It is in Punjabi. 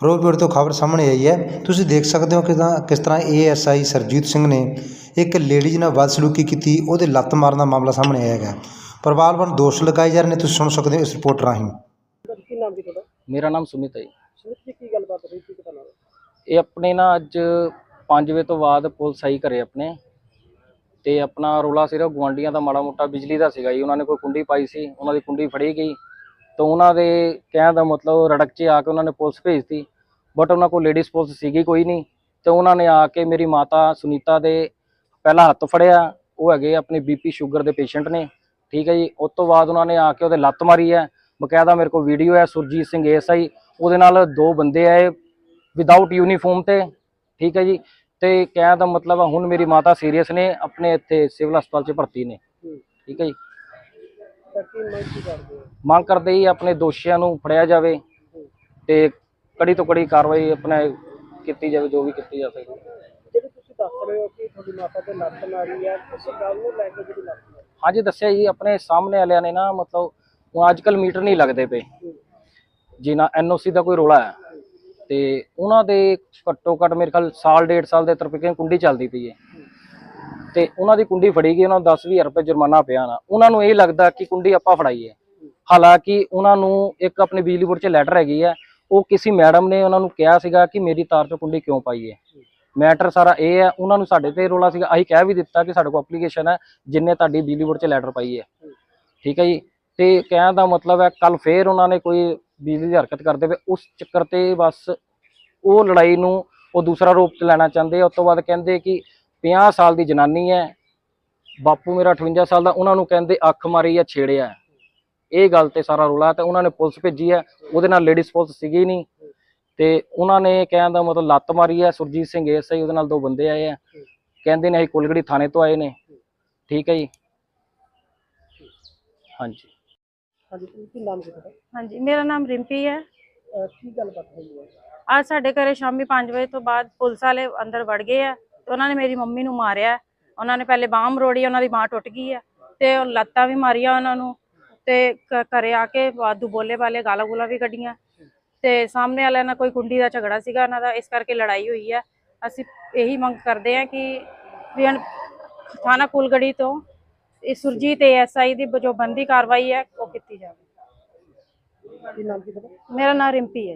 ਫਿਰੋਜ਼ਪੁਰ ਤੋਂ ਖਬਰ ਸਾਹਮਣੇ ਆਈ ਹੈ। ਤੁਸੀਂ ਦੇਖ ਸਕਦੇ ਹੋ ਕਿ ਤਾਂ ਕਿਸ ਤਰ੍ਹਾਂ ਏਐਸਆਈ ਸਰਜੀਤ ਸਿੰਘ ਨੇ ਇੱਕ ਲੇਡੀਜ਼ ਨਾਲ ਬਦਸਲੂਕੀ ਕੀਤੀ ਉਹਦੇ ਲੱਤ ਮਾਰਨ ਦਾ ਮਾਮਲਾ ਸਾਹਮਣੇ ਆਇਆ ਹੈਗਾ। ਪਰਿਵਾਰ ਵੱਲ ਦੋਸ਼ ਲਗਾਏ ਜਾ ਰਹੇ ਨੇ ਤੁਸੀਂ ਸੁਣ ਸਕਦੇ ਹੋ ਇਸ ਰਿਪੋਰਟ ਰਾਹੀਂ। ਕੀ ਨਾਮ ਜੀ ਤੁਹਾਡਾ? ਮੇਰਾ ਨਾਮ ਸੁਮਿਤ ਹੈ ਜੀ। ਕੀ ਗੱਲਬਾਤ ਸੀ ਇਹ ਆਪਣੇ ਨਾ ਅੱਜ 5 ਵਜੇ ਤੋਂ ਬਾਅਦ ਪੁਲਿਸ ਆਈ ਘਰੇ ਆਪਣੇ। ਤੇ ਆਪਣਾ ਰੋਲਾ ਸਿਰਫ ਗੁਆਂਢੀਆਂ ਦਾ ਮਾੜਾ ਮੋਟਾ ਬਿਜਲੀ ਦਾ ਸੀਗਾ ਜੀ। ਉਹਨਾਂ ਨੇ ਕੋਈ ਕੁੰਡੀ ਪਾਈ ਸੀ ਉਹਨਾਂ ਦੀ ਕੁੰਡੀ ਫੜੀ ਗਈ। ਤਾਂ ਉਹਨਾਂ ਦੇ ਕਹਿਣ ਦਾ ਮਤਲਬ ਰੜਕ 'ਚ ਆ ਕੇ ਉਹਨਾਂ ਨੇ ਪੁਲਿਸ ਭੇਜਤੀ ਬਟ ਉਹਨਾਂ ਕੋਲ ਲੇਡੀਜ਼ ਪੁਲਿਸ ਸੀਗੀ ਕੋਈ ਨਹੀਂ। ਤੇ ਉਹਨਾਂ ਨੇ ਆ ਕੇ ਮੇਰੀ ਮਾਤਾ ਸੁਨੀਤਾ ਦੇ ਪਹਿਲਾ ਹੱਥ ਫੜਿਆ। ਉਹ ਹੈਗੇ ਆਪਣੇ ਬੀਪੀ ਸ਼ੂਗਰ ਦੇ ਪੇਸ਼ੈਂਟ ਨੇ। ਠੀਕ ਹੈ ਜੀ। ਉਸ ਤੋਂ ਬਾਅਦ ਉਹਨਾਂ ਨੇ ਆ ਕੇ ਉਹਦੇ ਲੱਤ ਮਾਰੀ ਹੈ। ਬਕਾਇਦਾ ਮੇਰੇ ਕੋਲ ਵੀਡੀਓ ਹੈ। ਸੁਰਜੀਤ ਸਿੰਘ ਐਸਆਈ ਉਹਦੇ ਨਾਲ ਦੋ ਬੰਦੇ ਆਏ ਵਿਦਆਊਟ ਯੂਨੀਫਾਰਮ ਤੇ। ਠੀਕ ਹੈ ਜੀ। ਤੇ ਕਹਿਣ ਦਾ ਮਤਲਬ ਹੁਣ ਮੇਰੀ ਮਾਤਾ ਸੀਰੀਅਸ ਨੇ। ਆਪਣੇ ਇੱਥੇ ਸਿਵਲ ਹਸਪਤਾਲ 'ਚ ਭਰਤੀ ਨੇ। ਠੀਕ ਹੈ ਜੀ। ਤਾਂ ਕੀ ਮੰਗ ਕੀ ਕਰਦੇ ਹੋ? ਮੰਗ ਕਰਦੇ ਹੀ ਆਪਣੇ ਦੋਸ਼ੀਆਂ ਨੂੰ ਫੜਿਆ ਜਾਵੇ ਤੇ ਕੜੀ ਤੋਂ ਕੜੀ ਕਾਰਵਾਈ ਆਪਣੇ ਕੀਤੀ ਜਾਵੇ ਜੋ ਵੀ ਕੀਤੀ ਜਾ ਸਕਦੀ ਜਿਹੜੇ ਤੁਸੀਂ ਦੱਸ ਰਹੇ ਹੋ ਕਿ ਤੁਹਾਡੀ ਮਾਤਾ ਤੇ ਲੱਤ ਮਾਰੀ ਹੈ ਉਸ ਗੱਲ ਨੂੰ ਲੈ ਕੇ ਜਿਹੜੀ ਲੱਤ ਮਾਰੀ। ਹਾਂਜੀ ਦੱਸਿਆ ਜੀ ਆਪਣੇ ਸਾਹਮਣੇ ਵਾਲਿਆਂ ਨੇ ਨਾ ਮਤਲਬ ਹੁਣ ਅੱਜ ਕੱਲ ਮੀਟਰ ਨਹੀਂ ਲੱਗਦੇ ਪਏ। ਜੀ ਨਾ ਐਨਓਸੀ ਦਾ ਕੋਈ ਰੋਲਾ ਹੈ। ਤੇ ਉਹਨਾਂ ਦੇ ਘੱਟੋ ਘੱਟ ਮੇਰੇ ਖਿਆਲ ਸਾਲ ਡੇਢ ਸਾਲ ਦੇ ਤਰਫੇ ਕੁੰਡੀ ਚੱਲਦੀ ਪਈ ਹੈ। ਤੇ ਉਹਨਾਂ ਦੀ ਕੁੰਡੀ ਫੜੀ ਗਈ, ਉਹਨਾਂ ਨੂੰ 10 ਰੁਪਏ ਜੁਰਮਾਨਾ ਪਿਆ ਨਾ। ਉਹਨਾਂ ਨੂੰ ਇਹ ਲੱਗਦਾ ਕਿ ਕੁੰਡੀ ਆਪਾਂ ਫੜਾਈਏ ਹਾਲਾਂਕਿ ਉਹਨਾਂ ਨੂੰ ਇੱਕ ਆਪਣੇ ਬਿਜਲੀ ਬੋਰਡ 'ਚ ਲੈਟਰ ਹੈਗੀ ਹੈ। ਉਹ ਕਿਸੇ ਮੈਡਮ ਨੇ ਉਹਨਾਂ ਨੂੰ ਕਿਹਾ ਸੀਗਾ ਕਿ ਮੇਰੀ ਤਾਰ 'ਚ ਕੁੰਡੀ ਕਿਉਂ ਪਾਈ ਹੈ। ਮੈਟਰ ਸਾਰਾ ਇਹ ਹੈ, ਉਹਨਾਂ ਨੂੰ ਸਾਡੇ ਤੇ ਰੋਲਾ ਸੀਗਾ। ਅਸੀਂ ਕਹਿ ਵੀ ਦਿੱਤਾ ਕਿ ਸਾਡੇ ਕੋਲ ਐਪਲੀਕੇਸ਼ਨ ਹੈ, ਜਿੰਨੇ ਤੁਹਾਡੀ ਬਿਜਲੀ ਬੋਰਡ 'ਚ ਲੈਟਰ ਪਾਈ ਹੈ। ਠੀਕ ਹੈ ਜੀ? ਤੇ ਕਹਿਣ ਦਾ ਮਤਲਬ ਹੈ ਕੱਲ ਫੇਰ ਉਹਨਾਂ ਨੇ ਕੋਈ ਬਿਜਲੀ ਦੀ ਹਰਕਤ ਕਰਦੇ ਪਏ ਉਸ ਚੱਕਰ ਤੇ ਬਸ ਉਹ ਲੜਾਈ ਨੂੰ ਉਹ ਦੂਸਰਾ ਰੂਪ ਚ ਲੈਣਾ ਚਾਹੁੰਦੇ ਆ। ਉਸ ਤੋਂ ਬਾਅਦ ਕਹਿੰਦੇ ਕਿ 50 ਸਾਲ ਦੀ ਜਨਾਨੀ ਹੈ। ਬਾਪੂ ਮੇਰਾ 58 ਸਾਲ ਦਾ ਉਹਨਾਂ ਨੂੰ ਕਹਿੰਦੇ ਅੱਖ ਮਾਰੀ ਆ ਛੇੜਿਆ। ਇਹ ਗੱਲ ਤੇ ਸਾਰਾ ਰੋਲਾ ਤੇ ਉਹਨਾਂ ਨੇ ਪੁਲਿਸ ਭੇਜੀ ਹੈ। ਉਹਦੇ ਨਾਲ ਲੇਡੀਜ਼ ਪੁਲਿਸ ਸੀਗੀ ਨਹੀਂ। ਤੇ ਉਹਨਾਂ ਨੇ ਕਹਿਣ ਦਾ ਮਤਲਬ ਲੱਤ ਮਾਰੀ ਹੈ ਸੁਰਜੀਤ ਸਿੰਘ ਐਸਆਈ ਉਹਦੇ ਨਾਲ ਦੋ ਬੰਦੇ ਆਏ ਆ ਕਹਿੰਦੇ ਨੇ ਅਸੀਂ ਕੁਲਗੜੀ ਥਾਣੇ ਤੋਂ ਆਏ ਨੇ। ਠੀਕ ਹੈ ਜੀ। ਹਾਂਜੀ। ਹਾਂਜੀ ਤੁਸੀਂ ਕੀ ਨਾਮ ਜੀ ਤੁਹਾਡਾ? ਹਾਂਜੀ ਮੇਰਾ ਨਾਮ ਰਿੰਪੀ ਹੈ। ਕੀ ਗੱਲਬਾਤ ਹੋਈ ਹੈ? ਅੱਜ ਸਾਡੇ ਘਰੇ ਸ਼ਾਮੀ 5 ਵਜੇ ਤੋਂ ਬਾਅਦ ਪੁਲਿਸ ਵਾਲੇ ਅੰਦਰ ਵੜ ਗਏ ਆ। ਉਹਨਾਂ ਨੇ ਮੇਰੀ ਮੰਮੀ ਨੂੰ ਮਾਰਿਆ। ਉਹਨਾਂ ਨੇ ਪਹਿਲੇ ਬਾਹ ਮਰੋੜੀ ਉਹਨਾਂ ਦੀ ਬਾਹ ਟੁੱਟ ਗਈ ਹੈ ਤੇ ਉਹ ਲੱਤਾਂ ਵੀ ਮਾਰੀਆਂ ਉਹਨਾਂ ਨੂੰ। ਤੇ ਘਰੇ ਆ ਕੇ ਵਾਧੂ ਬੋਲੇ ਵਾਲੇ ਗਾਲਾਂ ਗੁਲਾ ਵੀ ਕੱਢੀਆਂ। ਤੇ ਸਾਹਮਣੇ ਵਾਲਿਆਂ ਨਾਲ ਕੋਈ ਕੁੰਡੀ ਦਾ ਝਗੜਾ ਸੀਗਾ ਉਹਨਾਂ ਦਾ ਇਸ ਕਰਕੇ ਲੜਾਈ ਹੋਈ ਹੈ ਅਸੀਂ ਇਹੀ ਮੰਗ ਕਰਦੇ ਹਾਂ ਕਿ ਵੀ ਥਾਣਾ ਕੁਲਗੜੀ ਤੋਂ ਇਹ ਸੁਰਜੀਤ ਐਸਆਈ ਦੀ ਜੋ ਬੰਦੀ ਕਾਰਵਾਈ ਹੈ ਉਹ ਕੀਤੀ ਜਾਵੇ। ਮੇਰਾ ਨਾਮ ਰਿੰਪੀ ਹੈ।